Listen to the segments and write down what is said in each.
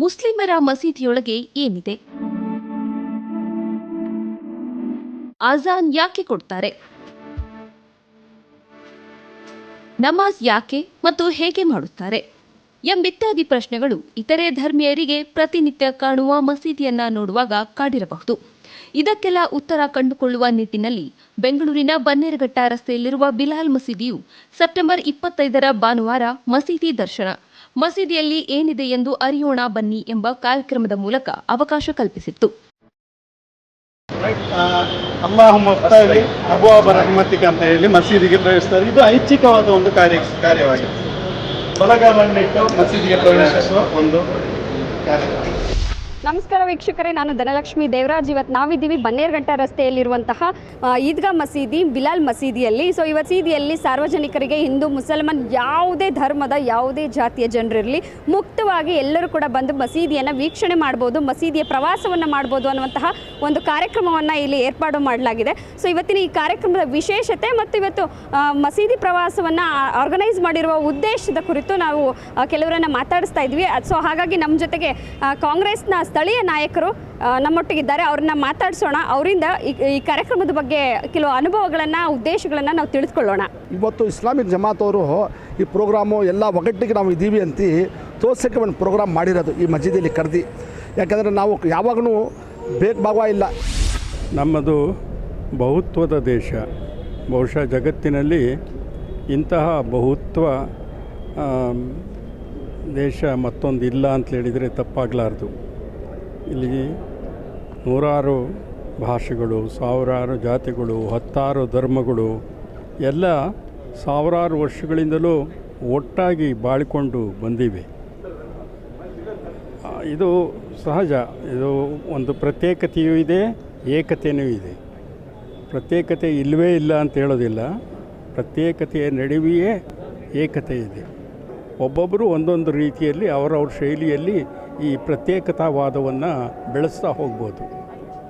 ಮುಸ್ಲಿಮರ ಮಸೀದಿಯೊಳಗೆ ಏನಿದೆ? ಅಜಾನ್ ಯಾಕೆ ಕೊಡ್ತಾರೆ? ನಮಾಜ್ ಯಾಕೆ ಮತ್ತು ಹೇಗೆ ಮಾಡುತ್ತಾರೆ? ಎಂಬಿತ್ಯಾದಿ ಪ್ರಶ್ನೆಗಳು ಇತರೆ ಧರ್ಮೀಯರಿಗೆ ಪ್ರತಿನಿತ್ಯ ಕಾಣುವ ಮಸೀದಿಯನ್ನ ನೋಡುವಾಗ ಕಾಡಿರಬಹುದು. ಇದಕ್ಕೆಲ್ಲ ಉತ್ತರ ಕಂಡುಕೊಳ್ಳುವ ನಿಟ್ಟಿನಲ್ಲಿ ಬೆಂಗಳೂರಿನ ಬನ್ನೇರಘಟ್ಟ ರಸ್ತೆಯಲ್ಲಿರುವ ಬಿಲಾಲ್ ಮಸೀದಿಯು ಸೆಪ್ಟೆಂಬರ್ ಇಪ್ಪತ್ತೈದರ ಭಾನುವಾರ ಮಸೀದಿ ದರ್ಶನ ಮಸೀದಿಯಲ್ಲಿ ಏನಿದೆ ಎಂದು ಅರಿಯೋಣ ಬನ್ನಿ ಎಂಬ ಕಾರ್ಯಕ್ರಮದ ಮೂಲಕ ಅವಕಾಶ ಕಲ್ಪಿಸಿತ್ತು. ಮಫ್ತಾಲಿ ಅಬುವಾಬ ರಹಮತಿಕ ಅಂತ ಹೇಳಿ ಮಸೀದಿಗೆ ಪ್ರವೇಶಿಸ್ತಾರೆ. ಇದು ಐಚ್ಛಿಕವಾದ ಒಂದು ಕಾರ್ಯ, ಕಾರ್ಯವಾಗಿದೆ. ಬಲಗಾಲನ್ನಿಟ್ಟು ಮಸೀದಿಗೆ ಪ್ರವೇಶಿಸುವ ಒಂದು ಕಾರ್ಯ. ನಮಸ್ಕಾರ ವೀಕ್ಷಕರೇ, ನಾನು ಧನಲಕ್ಷ್ಮಿ ದೇವರಾಜ್. ಇವತ್ತು ನಾವಿದ್ದೀವಿ ಬನ್ನೇರ್ಘಟ್ಟ ರಸ್ತೆಯಲ್ಲಿರುವಂತಹ ಈದ್ಗಾ ಮಸೀದಿ, ಬಿಲಾಲ್ ಮಸೀದಿಯಲ್ಲಿ. ಸೊ ಈ ಮಸೀದಿಯಲ್ಲಿ ಸಾರ್ವಜನಿಕರಿಗೆ ಹಿಂದೂ, ಮುಸಲ್ಮಾನ್ ಯಾವುದೇ ಧರ್ಮದ, ಯಾವುದೇ ಜಾತಿಯ ಜನರಿರಲಿ ಮುಕ್ತವಾಗಿ ಎಲ್ಲರೂ ಕೂಡ ಬಂದು ಮಸೀದಿಯನ್ನು ವೀಕ್ಷಣೆ ಮಾಡ್ಬೋದು, ಮಸೀದಿಯ ಪ್ರವಾಸವನ್ನು ಮಾಡ್ಬೋದು ಅನ್ನುವಂತಹ ಒಂದು ಕಾರ್ಯಕ್ರಮವನ್ನು ಇಲ್ಲಿ ಏರ್ಪಾಡು ಮಾಡಲಾಗಿದೆ. ಸೊ ಇವತ್ತಿನ ಈ ಕಾರ್ಯಕ್ರಮದ ವಿಶೇಷತೆ ಮತ್ತು ಇವತ್ತು ಮಸೀದಿ ಪ್ರವಾಸವನ್ನು ಆರ್ಗನೈಸ್ ಮಾಡಿರುವ ಉದ್ದೇಶದ ಕುರಿತು ನಾವು ಕೆಲವರನ್ನ ಮಾತಾಡಿಸ್ತಾ ಇದ್ವಿ. ಸೊ ಹಾಗಾಗಿ ನಮ್ಮ ಜೊತೆಗೆ ಕಾಂಗ್ರೆಸ್ನ ಸ್ಥಳೀಯ ನಾಯಕರು ನಮ್ಮೊಟ್ಟಿಗಿದ್ದಾರೆ. ಅವ್ರನ್ನ ಮಾತಾಡಿಸೋಣ. ಅವರಿಂದ ಈ ಈ ಕಾರ್ಯಕ್ರಮದ ಬಗ್ಗೆ ಕೆಲವು ಅನುಭವಗಳನ್ನು ಉದ್ದೇಶಗಳನ್ನು ನಾವು ತಿಳಿದುಕೊಳ್ಳೋಣ. ಇವತ್ತು ಇಸ್ಲಾಮಿಕ್ ಜಮಾತ್ ಅವರು ಈ ಪ್ರೋಗ್ರಾಮು ಎಲ್ಲ ಒಗ್ಗಟ್ಟಿಗೆ ನಾವು ಇದ್ದೀವಿ ಅಂತ ತೋರ್ಸೋಕ್ಕೆ ಒಂದು ಪ್ರೋಗ್ರಾಮ್ ಮಾಡಿರೋದು ಈ ಮಸೀದಿಯಲ್ಲಿ ಕರೆದಿ. ಯಾಕಂದರೆ ನಾವು ಯಾವಾಗಲೂ ಬೇಕು ಭಾವ ಇಲ್ಲ. ನಮ್ಮದು ಬಹುತ್ವದ ದೇಶ. ಬಹುಶಃ ಜಗತ್ತಿನಲ್ಲಿ ಇಂತಹ ಬಹುತ್ವ ದೇಶ ಮತ್ತೊಂದು ಇಲ್ಲ ಅಂತ ಹೇಳಿದರೆ ತಪ್ಪಾಗಲಾರ್ದು. ಇಲ್ಲಿ ನೂರಾರು ಭಾಷೆಗಳು, ಸಾವಿರಾರು ಜಾತಿಗಳು, ಹತ್ತಾರು ಧರ್ಮಗಳು ಎಲ್ಲ ಸಾವಿರಾರು ವರ್ಷಗಳಿಂದಲೂ ಒಟ್ಟಾಗಿ ಬಾಳಿಕೊಂಡು ಬಂದಿವೆ. ಇದು ಸಹಜ. ಇದು ಒಂದು ಪ್ರತ್ಯೇಕತೆಯೂ ಇದೆ ಏಕತೆಯೂ ಇದೆ. ಪ್ರತ್ಯೇಕತೆ ಇಲ್ಲವೇ ಇಲ್ಲ ಅಂತ ಹೇಳೋದಿಲ್ಲ. ಪ್ರತ್ಯೇಕತೆಯ ನಡುವೆಯೇ ಏಕತೆ ಇದೆ. ಒಬ್ಬೊಬ್ಬರು ಒಂದೊಂದು ರೀತಿಯಲ್ಲಿ, ಅವರವ್ರ ಶೈಲಿಯಲ್ಲಿ ಈ ಪ್ರತ್ಯೇಕತಾವಾದವನ್ನು ಬೆಳೆಸ್ತಾ ಹೋಗ್ಬೋದು.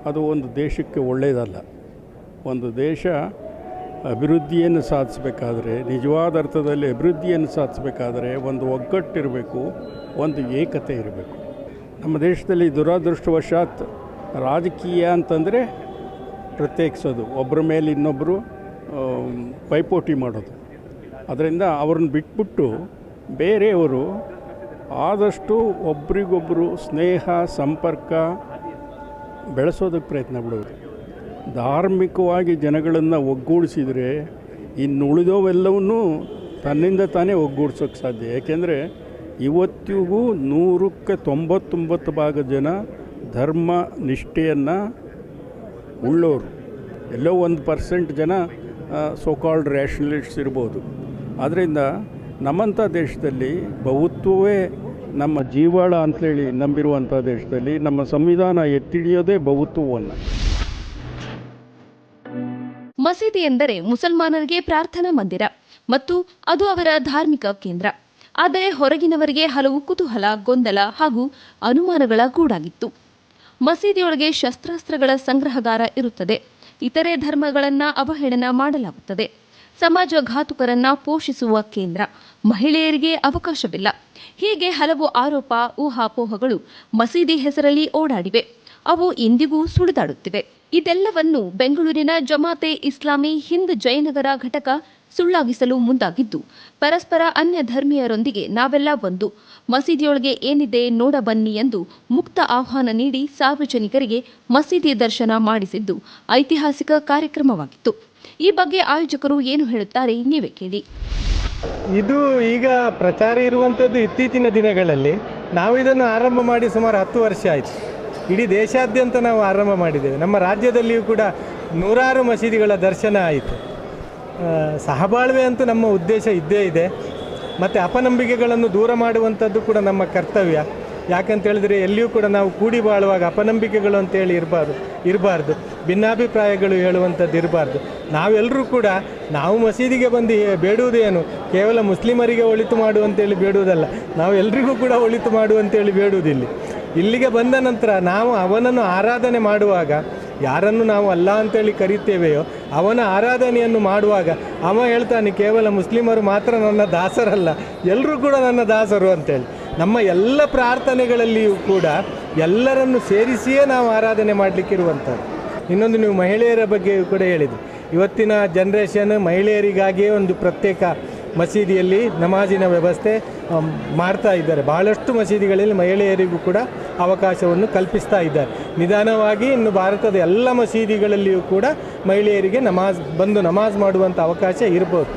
ಅದು ಒಂದು ದೇಶಕ್ಕೆ ಒಳ್ಳೆಯದಲ್ಲ ಒಂದು ದೇಶ ಅಭಿವೃದ್ಧಿಯನ್ನು ಸಾಧಿಸಬೇಕಾದ್ರೆ, ನಿಜವಾದ ಅರ್ಥದಲ್ಲಿ ಅಭಿವೃದ್ಧಿಯನ್ನು ಸಾಧಿಸಬೇಕಾದ್ರೆ ಒಂದು ಒಗ್ಗಟ್ಟಿರಬೇಕು, ಒಂದು ಏಕತೆ ಇರಬೇಕು. ನಮ್ಮ ದೇಶದಲ್ಲಿ ದುರಾದೃಷ್ಟವಶಾತ್ ರಾಜಕೀಯ ಅಂತಂದರೆ ಪ್ರತ್ಯೇಕಿಸೋದು. ಒಬ್ಬರ ಮೇಲೆ ಇನ್ನೊಬ್ಬರು ಪೈಪೋಟಿ ಮಾಡೋದು. ಅದರಿಂದ ಅವ್ರನ್ನ ಬಿಟ್ಬಿಟ್ಟು ಬೇರೆಯವರು ಆದಷ್ಟು ಒಬ್ರಿಗೊಬ್ಬರು ಸ್ನೇಹ, ಸಂಪರ್ಕ ಬೆಳೆಸೋದಕ್ಕೆ ಪ್ರಯತ್ನ ಬಿಡೋದು ಧಾರ್ಮಿಕವಾಗಿ ಜನಗಳನ್ನು ಒಗ್ಗೂಡಿಸಿದರೆ ಇನ್ನು ಉಳಿದವೆಲ್ಲವನ್ನೂ ತನ್ನಿಂದ ತಾನೇ ಒಗ್ಗೂಡ್ಸೋಕ್ಕೆ ಸಾಧ್ಯ. ಏಕೆಂದರೆ ಇವತ್ತಿಗೂ ನೂರಕ್ಕೆ ತೊಂಬತ್ತೊಂಬತ್ತು ಭಾಗ ಜನ ಧರ್ಮ ನಿಷ್ಠೆಯನ್ನು ಉಳ್ಳೋರು. ಎಲ್ಲೋ ಒಂದು ಪರ್ಸೆಂಟ್ ಜನ ಸೋಕಾಲ್ಡ್ ರ್ಯಾಷನಲಿಸ್ಟ್ಸ್ ಇರ್ಬೋದು. ಆದ್ದರಿಂದ ನಮ್ಮಂಥ ದೇಶದಲ್ಲಿ ಬಹುತ್ವವೇ ನಮ್ಮ ಜೀವಾಳ ಅಂತೇಳಿ ನಂಬಿರುವಂಥ ದೇಶದಲ್ಲಿ ನಮ್ಮ ಸಂವಿಧಾನ ಎತ್ತಿಡಿಯೋದೇ ಬಹುತ್ವವನ್ನು. ಮಸೀದಿ ಎಂದರೆ ಮುಸಲ್ಮಾನರಿಗೆ ಪ್ರಾರ್ಥನಾ ಮಂದಿರ ಮತ್ತು ಅದು ಅವರ ಧಾರ್ಮಿಕ ಕೇಂದ್ರ. ಆದರೆ ಹೊರಗಿನವರಿಗೆ ಹಲವು ಕುತೂಹಲ, ಗೊಂದಲ ಹಾಗೂ ಅನುಮಾನಗಳ ಗೂಡಾಗಿತ್ತು. ಮಸೀದಿಯೊಳಗೆ ಶಸ್ತ್ರಾಸ್ತ್ರಗಳ ಸಂಗ್ರಹಗಾರ ಇರುತ್ತದೆ. ಇತರೆ ಧರ್ಮಗಳನ್ನು ಅವಹೇಳನ ಮಾಡಲಾಗುತ್ತದೆ. ಸಮಾಜಘಾತುಕರನ್ನ ಪೋಷಿಸುವ ಕೇಂದ್ರ. ಮಹಿಳೆಯರಿಗೆ ಅವಕಾಶವಿಲ್ಲ. ಹೀಗೆ ಹಲವು ಆರೋಪ, ಊಹಾಪೋಹಗಳು ಮಸೀದಿ ಹೆಸರಲ್ಲಿ ಓಡಾಡಿವೆ. ಅವು ಇಂದಿಗೂ ಸುಳಿದಾಡುತ್ತಿವೆ. ಇದೆಲ್ಲವನ್ನು ಬೆಂಗಳೂರಿನ ಜಮಾತೆ ಇಸ್ಲಾಮಿ ಹಿಂದ್ ಜಯನಗರ ಘಟಕ ಸುಳ್ಳಾಗಿಸಲು ಮುಂದಾಗಿದ್ದು, ಪರಸ್ಪರ ಅನ್ಯ ಧರ್ಮೀಯರೊಂದಿಗೆ ನಾವೆಲ್ಲ ಒಂದು. ಮಸೀದಿಯೊಳಗೆ ಏನಿದೆ ನೋಡಬನ್ನಿ ಎಂದು ಮುಕ್ತ ಆಹ್ವಾನ ನೀಡಿ ಸಾರ್ವಜನಿಕರಿಗೆ ಮಸೀದಿ ದರ್ಶನ ಮಾಡಿಸಿದ್ದು ಐತಿಹಾಸಿಕ ಕಾರ್ಯಕ್ರಮವಾಗಿತ್ತು. ಈ ಬಗ್ಗೆ ಆಯೋಜಕರು ಏನು ಹೇಳುತ್ತಾರೆ ನೀವೇ ಕೇಳಿ. ಇದು ಈಗ ಪ್ರಚಾರ ಇರುವಂಥದ್ದು ಇತ್ತೀಚಿನ ದಿನಗಳಲ್ಲಿ ನಾವು ಇದನ್ನು ಆರಂಭ ಮಾಡಿ ಸುಮಾರು ಹತ್ತು ವರ್ಷ ಆಯಿತು. ಇಡೀ ದೇಶಾದ್ಯಂತ ನಾವು ಆರಂಭ ಮಾಡಿದ್ದೇವೆ. ನಮ್ಮ ರಾಜ್ಯದಲ್ಲಿಯೂ ಕೂಡ ನೂರಾರು ಮಸೀದಿಗಳ ದರ್ಶನ ಆಯಿತು. ಸಹಬಾಳ್ವೆ ಅಂತೂ ನಮ್ಮ ಉದ್ದೇಶ ಇದ್ದೇ ಇದೆ. ಮತ್ತು ಅಪನಂಬಿಕೆಗಳನ್ನು ದೂರ ಮಾಡುವಂಥದ್ದು ಕೂಡ ನಮ್ಮ ಕರ್ತವ್ಯ. ಯಾಕಂತ ಹೇಳಿದ್ರೆ ಎಲ್ಲಿಯೂ ಕೂಡ ನಾವು ಕೂಡಿ ಬಾಳುವಾಗ ಅಪನಂಬಿಕೆಗಳು ಅಂತೇಳಿ ಇರಬಾರ್ದು ಇರಬಾರ್ದು. ಭಿನ್ನಾಭಿಪ್ರಾಯಗಳು ಹೇಳುವಂಥದ್ದು ಇರಬಾರ್ದು. ನಾವೆಲ್ಲರೂ ಕೂಡ, ನಾವು ಮಸೀದಿಗೆ ಬಂದು ಬೇಡುವುದೇನು? ಕೇವಲ ಮುಸ್ಲಿಮರಿಗೆ ಒಳಿತು ಮಾಡು ಅಂತೇಳಿ ಬೇಡುವುದಲ್ಲ, ನಾವು ಎಲ್ರಿಗೂ ಕೂಡ ಒಳಿತು ಮಾಡು ಅಂತೇಳಿ ಬೇಡುವುದಿಲ್ಲ. ಇಲ್ಲಿಗೆ ಬಂದ ನಂತರ ನಾವು ಅವನನ್ನು ಆರಾಧನೆ ಮಾಡುವಾಗ, ಯಾರನ್ನು ನಾವು ಅಲ್ಲ ಅಂತೇಳಿ ಕರೀತೇವೆಯೋ, ಅವನ ಆರಾಧನೆಯನ್ನು ಮಾಡುವಾಗ ಅವ ಹೇಳ್ತಾನೆ, ಕೇವಲ ಮುಸ್ಲಿಮರು ಮಾತ್ರ ನನ್ನ ದಾಸರಲ್ಲ ಎಲ್ಲರೂ ಕೂಡ ನನ್ನ ದಾಸರು ಅಂತೇಳಿ. ನಮ್ಮ ಎಲ್ಲ ಪ್ರಾರ್ಥನೆಗಳಲ್ಲಿಯೂ ಕೂಡ ಎಲ್ಲರನ್ನು ಸೇರಿಸಿಯೇ ನಾವು ಆರಾಧನೆ ಮಾಡಲಿಕ್ಕಿರುವಂಥದ್ದು. ಇನ್ನೊಂದು ನೀವು ಮಹಿಳೆಯರ ಬಗ್ಗೆ ಕೂಡ ಹೇಳಿದ್ರು ಇವತ್ತಿನ ಜನ್ರೇಷನ್ ಮಹಿಳೆಯರಿಗಾಗಿಯೇ ಒಂದು ಪ್ರತ್ಯೇಕ ಮಸೀದಿಯಲ್ಲಿ ನಮಾಜಿನ ವ್ಯವಸ್ಥೆ ಮಾಡ್ತಾ ಇದ್ದಾರೆ. ಬಹಳಷ್ಟು ಮಸೀದಿಗಳಲ್ಲಿ ಮಹಿಳೆಯರಿಗೂ ಕೂಡ ಅವಕಾಶವನ್ನು ಕಲ್ಪಿಸ್ತಾ ಇದ್ದಾರೆ. ನಿಧಾನವಾಗಿ ಇನ್ನು ಭಾರತದ ಎಲ್ಲ ಮಸೀದಿಗಳಲ್ಲಿಯೂ ಕೂಡ ಮಹಿಳೆಯರಿಗೆ ನಮಾಜ್, ಬಂದು ನಮಾಜ್ ಮಾಡುವಂಥ ಅವಕಾಶ ಇರ್ಬೋದು.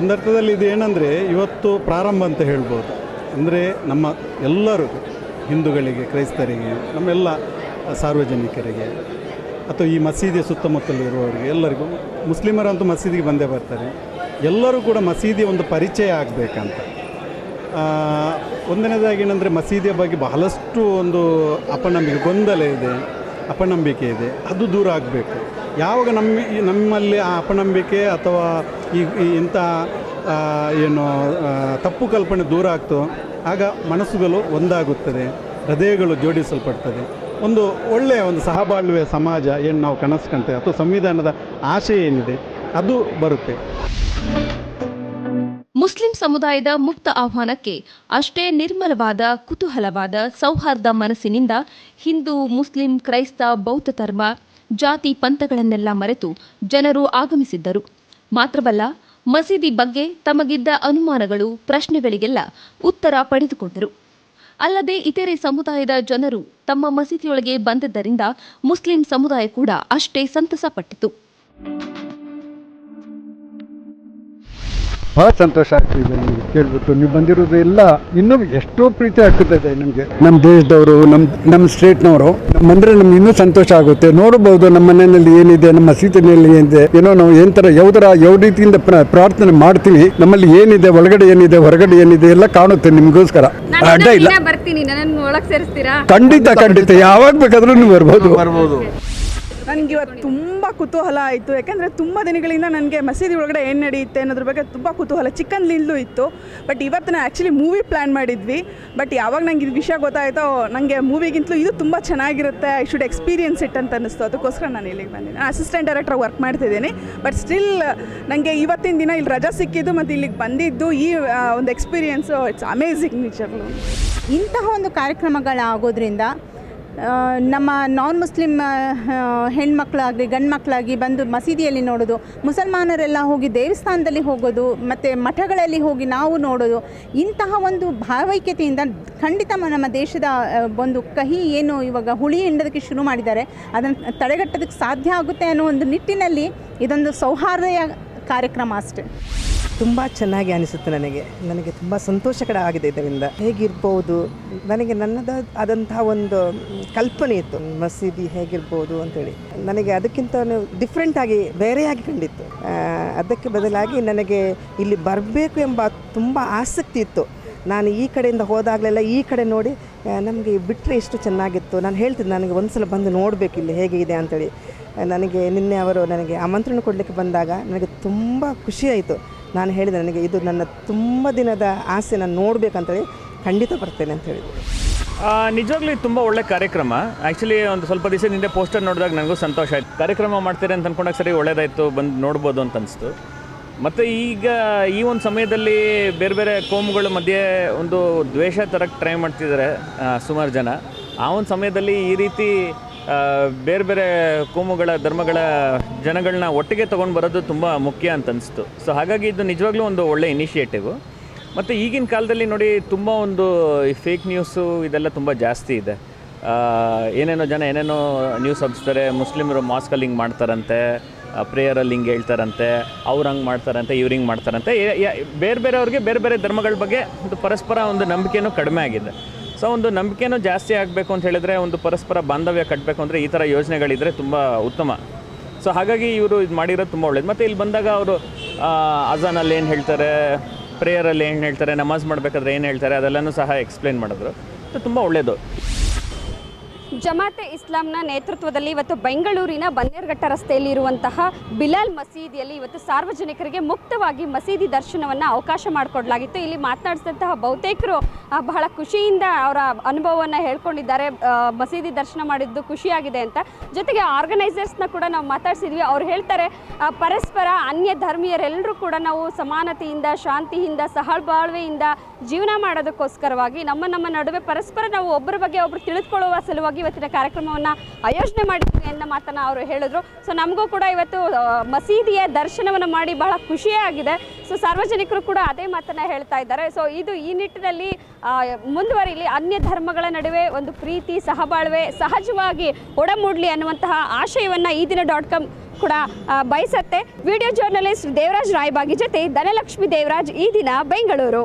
ಒಂದರ್ಥದಲ್ಲಿ ಇದು ಏನಂದರೆ ಇವತ್ತು ಪ್ರಾರಂಭ ಅಂತ ಹೇಳ್ಬೋದು. ಅಂದರೆ ನಮ್ಮ ಎಲ್ಲರೂ ಹಿಂದೂಗಳಿಗೆ, ಕ್ರೈಸ್ತರಿಗೆ, ನಮ್ಮೆಲ್ಲ ಸಾರ್ವಜನಿಕರಿಗೆ ಅಥವಾ ಈ ಮಸೀದಿಯ ಸುತ್ತಮುತ್ತಲಿರುವವರಿಗೆ ಎಲ್ಲರಿಗೂ, ಮುಸ್ಲಿಮರಂತೂ ಮಸೀದಿಗೆ ಬಂದೇ ಬರ್ತಾರೆ. ಎಲ್ಲರೂ ಕೂಡ ಮಸೀದಿ ಒಂದು ಪರಿಚಯ ಆಗಬೇಕಂತ. ಒಂದನೇದಾಗಿ ಏನಂದರೆ ಮಸೀದಿಯ ಬಗ್ಗೆ ಬಹಳಷ್ಟು ಒಂದು ಅಪನಂಬಿಕೆ, ಗೊಂದಲ ಇದೆ, ಅಪನಂಬಿಕೆ ಇದೆ. ಅದು ದೂರ ಆಗಬೇಕು. ಯಾವಾಗ ನಮ್ಮ, ನಮ್ಮಲ್ಲಿ ಆ ಅಪನಂಬಿಕೆ ಅಥವಾ ಈ ಇಂಥ ಏನು ತಪ್ಪು ಕಲ್ಪನೆ ದೂರ ಆಗ್ತೋ, ಆಗ ಮನಸ್ಸುಗಳು ಒಂದಾಗುತ್ತದೆ, ಹೃದಯಗಳು ಜೋಡಿಸಲ್ಪಡ್ತದೆ. ಒಂದು ಒಳ್ಳೆಯ ಒಂದು ಸಹಬಾಳ್ವೆ ಸಮಾಜ ಏನು ನಾವು ಕನಸು ಕಾಣ್ತೇವೆ ಅಥವಾ ಸಂವಿಧಾನದ ಆಶಯ ಏನಿದೆ, ಅದು ಬರುತ್ತೆ. ಮುಸ್ಲಿಂ ಸಮುದಾಯದ ಮುಕ್ತ ಆಹ್ವಾನಕ್ಕೆ ಅಷ್ಟೇ ನಿರ್ಮಲವಾದ, ಕುತೂಹಲವಾದ, ಸೌಹಾರ್ದ ಮನಸ್ಸಿನಿಂದ ಹಿಂದೂ, ಮುಸ್ಲಿಂ, ಕ್ರೈಸ್ತ, ಬೌದ್ಧ ಧರ್ಮ, ಜಾತಿ, ಪಂಥಗಳನ್ನೆಲ್ಲ ಮರೆತು ಜನರು ಆಗಮಿಸಿದ್ದರು. ಮಾತ್ರವಲ್ಲ ಮಸೀದಿ ಬಗ್ಗೆ ತಮಗಿದ್ದ ಅನುಮಾನಗಳು ಪ್ರಶ್ನೆಗಳಿಗೆಲ್ಲ ಉತ್ತರ ಪಡೆದುಕೊಂಡರು. ಅಲ್ಲದೆ ಇತರೆ ಸಮುದಾಯದ ಜನರು ತಮ್ಮ ಮಸೀದಿಯೊಳಗೆ ಬಂದದ್ದರಿಂದ ಮುಸ್ಲಿಂ ಸಮುದಾಯ ಕೂಡ ಅಷ್ಟೇ ಸಂತಸ ಪಟ್ಟಿತು ಭಾಳ ಸಂತೋಷ ಆಗ್ತಿದೆ ನಿಮಗೆ ಕೇಳ್ಬಿಟ್ಟು. ನೀವು ಬಂದಿರೋದು ಎಲ್ಲ ಇನ್ನೂ ಎಷ್ಟೋ ಪ್ರೀತಿ ಆಗ್ತದೆ ನಿಮಗೆ. ನಮ್ಮ ದೇಶದವರು ನಮ್ಮ ನಮ್ಮ ಸ್ಟೇಟ್ನವರು ಬಂದರೆ ನಮ್ಗೆ ಇನ್ನೂ ಸಂತೋಷ ಆಗುತ್ತೆ. ನೋಡಬಹುದು ನಮ್ಮ ಮನೆಯಲ್ಲಿ ಏನಿದೆ ನಮ್ಮ ಸೀತನೆಯಲ್ಲಿ ಏನಿದೆ ಏನೋ ನಾವು ಏನ್ ಥರ ಯಾವ್ದರ ಯಾವ ರೀತಿಯಿಂದ ಪ್ರ- ಪ್ರಾರ್ಥನೆ ಮಾಡ್ತೀವಿ ನಮ್ಮಲ್ಲಿ ಏನಿದೆ ಒಳಗಡೆ ಏನಿದೆ ಹೊರಗಡೆ ಏನಿದೆ ಎಲ್ಲ ಕಾಣುತ್ತೆ ನಿಮಗೋಸ್ಕರ. ಅಡ್ಡ ಇಲ್ಲ. ಬರ್ತೀನಿ ಖಂಡಿತ ಖಂಡಿತ. ಯಾವಾಗ ಬೇಕಾದ್ರೂ ನೀವು ಬರ್ಬೋದು. ಬರ್ಬೋದು. ನನಗೆ ಇವತ್ತು ತುಂಬ ಕುತೂಹಲ ಆಯಿತು. ಯಾಕೆಂದರೆ ತುಂಬ ದಿನಗಳಿಂದ ನನಗೆ ಮಸೀದಿ ಒಳಗಡೆ ಏನು ನಡೆಯುತ್ತೆ ಅನ್ನೋದ್ರ ಬಗ್ಗೆ ತುಂಬ ಕುತೂಹಲ. ಚಿಕ್ಕಂದ್ಲಿಂದಲೂ ಇತ್ತು. ಬಟ್ ಇವತ್ತು ನಾನು ಆ್ಯಕ್ಚುಲಿ ಮೂವಿ ಪ್ಲ್ಯಾನ್ ಮಾಡಿದ್ವಿ. ಬಟ್ ಯಾವಾಗ ನಂಗೆ ಇದು ವಿಷಯ ಗೊತ್ತಾಯಿತೋ ನನಗೆ ಮೂವಿಗಿಂತಲೂ ಇದು ತುಂಬ ಚೆನ್ನಾಗಿರುತ್ತೆ. ಐ ಶುಡ್ ಎಕ್ಸ್ಪೀರಿಯನ್ಸ್ ಇಟ್ ಅಂತ ಅನ್ನಿಸ್ತು. ಅದಕ್ಕೋಸ್ಕರ ನಾನು ಇಲ್ಲಿಗೆ ಬಂದಿದ್ದೀನಿ ನಾನು ಅಸಿಸ್ಟೆಂಟ್ ಡೈರೆಕ್ಟರ್ ವರ್ಕ್ ಮಾಡ್ತಿದ್ದೀನಿ. ಬಟ್ ಸ್ಟಿಲ್ ನನಗೆ ಇವತ್ತಿನ ದಿನ ಇಲ್ಲಿ ರಜಾ ಸಿಕ್ಕಿದ್ದು ಮತ್ತು ಇಲ್ಲಿಗೆ ಬಂದಿದ್ದು ಈ ಒಂದು ಎಕ್ಸ್ಪೀರಿಯನ್ಸು ಇಟ್ಸ್ ಅಮೇಝಿಂಗ್ ನಿಜವಾಗ್ಲೂ. ಇಂತಹ ಒಂದು ಕಾರ್ಯಕ್ರಮಗಳಾಗೋದ್ರಿಂದ ನಮ್ಮ ನಾನ್ ಮುಸ್ಲಿಂ ಹೆಣ್ಮಕ್ಳಾಗಲಿ ಗಂಡು ಮಕ್ಕಳಾಗಿ ಬಂದು ಮಸೀದಿಯಲ್ಲಿ ನೋಡೋದು, ಮುಸಲ್ಮಾನರೆಲ್ಲ ಹೋಗಿ ದೇವಸ್ಥಾನದಲ್ಲಿ ಹೋಗೋದು, ಮತ್ತು ಮಠಗಳಲ್ಲಿ ಹೋಗಿ ನಾವು ನೋಡೋದು, ಇಂತಹ ಒಂದು ಭಾವೈಕ್ಯತೆಯಿಂದ ಖಂಡಿತ ನಮ್ಮ ದೇಶದ ಒಂದು ಕಹಿ ಏನು ಇವಾಗ ಹುಳಿ ಹಿಂಡೋದಕ್ಕೆ ಶುರು ಮಾಡಿದ್ದಾರೆ, ಅದನ್ನು ತಡೆಗಟ್ಟೋದಕ್ಕೆ ಸಾಧ್ಯ ಆಗುತ್ತೆ ಅನ್ನೋ ಒಂದು ನಿಟ್ಟಿನಲ್ಲಿ ಇದೊಂದು ಸೌಹಾರ್ದಯ ಕಾರ್ಯಕ್ರಮ ಅಷ್ಟೇ. ತುಂಬ ಚೆನ್ನಾಗಿ ಅನಿಸುತ್ತೆ ನನಗೆ. ನನಗೆ ತುಂಬ ಸಂತೋಷಕರ ಆಗಿದೆ ಇದರಿಂದ. ಹೇಗಿರ್ಬೋದು? ನನಗೆ ನನ್ನದ ಆದಂತಹ ಒಂದು ಕಲ್ಪನೆ ಇತ್ತು. ಮಸೀದಿ ಹೇಗಿರ್ಬೋದು ಅಂತೇಳಿ. ನನಗೆ ಅದಕ್ಕಿಂತ ಡಿಫ್ರೆಂಟಾಗಿ ಬೇರೆಯಾಗಿ ಕಂಡಿತ್ತು. ಅದಕ್ಕೆ ಬದಲಾಗಿ ನನಗೆ ಇಲ್ಲಿ ಬರಬೇಕು ಎಂಬ ತುಂಬ ಆಸಕ್ತಿ ಇತ್ತು. ನಾನು ಈ ಕಡೆಯಿಂದ ಹೋದಾಗಲೆಲ್ಲ ಈ ಕಡೆ ನೋಡಿ ನಮಗೆ ಬಿಟ್ಟರೆ ಎಷ್ಟು ಚೆನ್ನಾಗಿತ್ತು. ನಾನು ಹೇಳ್ತಿದ್ದೆ, ನನಗೆ ಒಂದು ಸಲ ಬಂದು ನೋಡಬೇಕು ಇಲ್ಲಿ ಹೇಗೆ ಇದೆ ಅಂತೇಳಿ. ನನಗೆ ನಿನ್ನೆ ಅವರು ನನಗೆ ಆಮಂತ್ರಣ ಕೊಡಲಿಕ್ಕೆ ಬಂದಾಗ ನನಗೆ ತುಂಬ ಖುಷಿಯಾಯಿತು ನಾನು ಹೇಳಿದೆ ನನಗೆ ಇದು ನನ್ನ ತುಂಬ ದಿನದ ಆಸೆ, ನಾನು ನೋಡಬೇಕಂತೇಳಿ ಖಂಡಿತ ಬರ್ತೇನೆ ಅಂತ ಹೇಳಿದೆ ನಿಜವಾಗ್ಲೂ ತುಂಬ ಒಳ್ಳೆ ಕಾರ್ಯಕ್ರಮ. ಆ್ಯಕ್ಚುಲಿ ಒಂದು ಸ್ವಲ್ಪ ದಿವಸದಿಂದ ಪೋಸ್ಟರ್ ನೋಡಿದಾಗ ನನಗೂ ಸಂತೋಷ ಆಯ್ತು. ಕಾರ್ಯಕ್ರಮ ಮಾಡ್ತಾರೆ ಅಂತ ಅನ್ಕೊಂಡಾಗ ಸರಿ ಒಳ್ಳೇದಾಯಿತು, ಬಂದು ನೋಡ್ಬೋದು ಅಂತ ಅನಿಸ್ತು. ಮತ್ತು ಈಗ ಈ ಒಂದು ಸಮಯದಲ್ಲಿ ಬೇರೆ ಬೇರೆ ಕೋಮುಗಳ ಮಧ್ಯೆ ಒಂದು ದ್ವೇಷ ತರಕ್ಕೆ ಟ್ರೈ ಮಾಡ್ತಿದ್ದಾರೆ ಸುಮಾರು ಜನ. ಆ ಒಂದು ಸಮಯದಲ್ಲಿ ಈ ರೀತಿ ಬೇರೆ ಬೇರೆ ಕೋಮುಗಳ ಧರ್ಮಗಳ ಜನಗಳನ್ನ ಒಟ್ಟಿಗೆ ತೊಗೊಂಡು ಬರೋದು ತುಂಬ ಮುಖ್ಯ ಅಂತ ಅನಿಸ್ತು. ಸೊ ಹಾಗಾಗಿ ಇದು ನಿಜವಾಗ್ಲೂ ಒಂದು ಒಳ್ಳೆ ಇನಿಷಿಯೇಟಿವ್ ಮತ್ತು ಈಗಿನ ಕಾಲದಲ್ಲಿ ನೋಡಿ ತುಂಬ ಒಂದು ಈ ಫೇಕ್ ನ್ಯೂಸು ಇದೆಲ್ಲ ತುಂಬ ಜಾಸ್ತಿ ಇದೆ. ಏನೇನೋ ಜನ ಏನೇನೋ ನ್ಯೂಸ್ ಹಬ್ಸ್ತಾರೆ, ಮುಸ್ಲಿಮರು ಮಾಸ್ಕಲ್ಲಿ ಹಿಂಗೆ ಮಾಡ್ತಾರಂತೆ ಪ್ರೇಯರಲ್ಲಿ ಹಿಂಗೆ ಹೇಳ್ತಾರಂತೆ, ಅವ್ರು ಹಂಗೆ ಮಾಡ್ತಾರಂತೆ, ಇವ್ರು ಹಿಂಗೆ ಮಾಡ್ತಾರಂತೆ. ಬೇರೆ ಬೇರೆಯವ್ರಿಗೆ ಬೇರೆ ಬೇರೆ ಧರ್ಮಗಳ ಬಗ್ಗೆ ಒಂದು ಪರಸ್ಪರ ಒಂದು ನಂಬಿಕೆಯೂ ಕಡಿಮೆ ಆಗಿದೆ. ಸೊ ಒಂದು ನಂಬಿಕೆನೂ ಜಾಸ್ತಿ ಆಗಬೇಕು ಅಂತ ಹೇಳಿದ್ರೆ ಒಂದು ಪರಸ್ಪರ ಬಾಂಧವ್ಯ ಕಟ್ಟಬೇಕು ಅಂದರೆ ಈ ಥರ ಯೋಜನೆಗಳಿದ್ದರೆ ತುಂಬ ಉತ್ತಮ. ಸೊ ಹಾಗಾಗಿ ಇವರು ಇದು ಮಾಡಿರೋದು ತುಂಬ ಒಳ್ಳೇದು. ಮತ್ತು ಇಲ್ಲಿ ಬಂದಾಗ ಅವರು ಅಜಾನಲ್ಲಿ ಏನು ಹೇಳ್ತಾರೆ, ಪ್ರೇಯರಲ್ಲಿ ಏನು ಹೇಳ್ತಾರೆ, ನಮಾಜ್ ಮಾಡಬೇಕಾದ್ರೆ ಏನು ಹೇಳ್ತಾರೆ ಅದೆಲ್ಲನೂ ಸಹ ಎಕ್ಸ್ಪ್ಲೇನ್ ಮಾಡಿದ್ರು. ಸೊ ತುಂಬ ಒಳ್ಳೆಯದು ಜಮಾತೆ ಇಸ್ಲಾಂನ ನೇತೃತ್ವದಲ್ಲಿ ಇವತ್ತು ಬೆಂಗಳೂರಿನ ಬನ್ನೇರ್ಘಟ್ಟ ರಸ್ತೆಯಲ್ಲಿ ಇರುವಂತಹ ಬಿಲಾಲ್ ಮಸೀದಿಯಲ್ಲಿ ಇವತ್ತು ಸಾರ್ವಜನಿಕರಿಗೆ ಮುಕ್ತವಾಗಿ ಮಸೀದಿ ದರ್ಶನವನ್ನು ಅವಕಾಶ ಮಾಡಿಕೊಡ್ಲಾಗಿತ್ತು. ಇಲ್ಲಿ ಮಾತನಾಡಿಸಿದಂತಹ ಬಹುತೇಕರು ಬಹಳ ಖುಷಿಯಿಂದ ಅವರ ಅನುಭವವನ್ನು ಹೇಳ್ಕೊಂಡಿದ್ದಾರೆ. ಮಸೀದಿ ದರ್ಶನ ಮಾಡಿದ್ದು ಖುಷಿಯಾಗಿದೆ ಅಂತ. ಜೊತೆಗೆ ಆರ್ಗನೈಸರ್ಸ್ನ ಕೂಡ ನಾವು ಮಾತಾಡ್ಸಿದ್ವಿ. ಅವ್ರು ಹೇಳ್ತಾರೆ ಪರಸ್ಪರ ಅನ್ಯ ಧರ್ಮೀಯರೆಲ್ಲರೂ ಕೂಡ ನಾವು ಸಮಾನತೆಯಿಂದ, ಶಾಂತಿಯಿಂದ, ಸಹಬಾಳ್ವೆಯಿಂದ ಜೀವನ ಮಾಡೋದಕ್ಕೋಸ್ಕರವಾಗಿ ನಮ್ಮ ನಮ್ಮ ನಡುವೆ ಪರಸ್ಪರ ನಾವು ಒಬ್ಬರ ಬಗ್ಗೆ ಒಬ್ಬರು ತಿಳಿದುಕೊಳ್ಳುವ ಸಲುವಾಗಿ ಇವತ್ತಿನ ಕಾರ್ಯಕ್ರಮವನ್ನು ಆಯೋಜನೆ ಮಾಡಿದ್ವಿ ಅನ್ನೋ ಮಾತನ್ನು ಅವರು ಹೇಳಿದ್ರು. ಸೊ ನಮಗೂ ಕೂಡ ಇವತ್ತು ಮಸೀದಿಯ ದರ್ಶನವನ್ನು ಮಾಡಿ ಬಹಳ ಖುಷಿಯೇ ಆಗಿದೆ ಸೊ ಸಾರ್ವಜನಿಕರು ಕೂಡ ಅದೇ ಮಾತನ್ನು ಹೇಳ್ತಾ ಇದ್ದಾರೆ. ಸೊ ಇದು ಈ ನಿಟ್ಟಿನಲ್ಲಿ ಮುಂದುವರಿಲಿ ಅನ್ಯ ಧರ್ಮಗಳ ನಡುವೆ ಒಂದು ಪ್ರೀತಿ, ಸಹಬಾಳ್ವೆ, ಸಹಜವಾಗಿ ಒಡಮೂಡಲಿ ಅನ್ನುವಂತಹ ಆಶಯವನ್ನು ಈ ದಿನ ಡಾಟ್ ಕಾಮ್ ಕೂಡ ಬಯಸತ್ತೆ. ವಿಡಿಯೋ ಜರ್ನಲಿಸ್ಟ್ ದೇವರಾಜ್ ರಾಯಬಾಗಿ ಜೊತೆ ಧನಲಕ್ಷ್ಮಿ ದೇವರಾಜ್ ಈ ದಿನ ಬೆಂಗಳೂರು.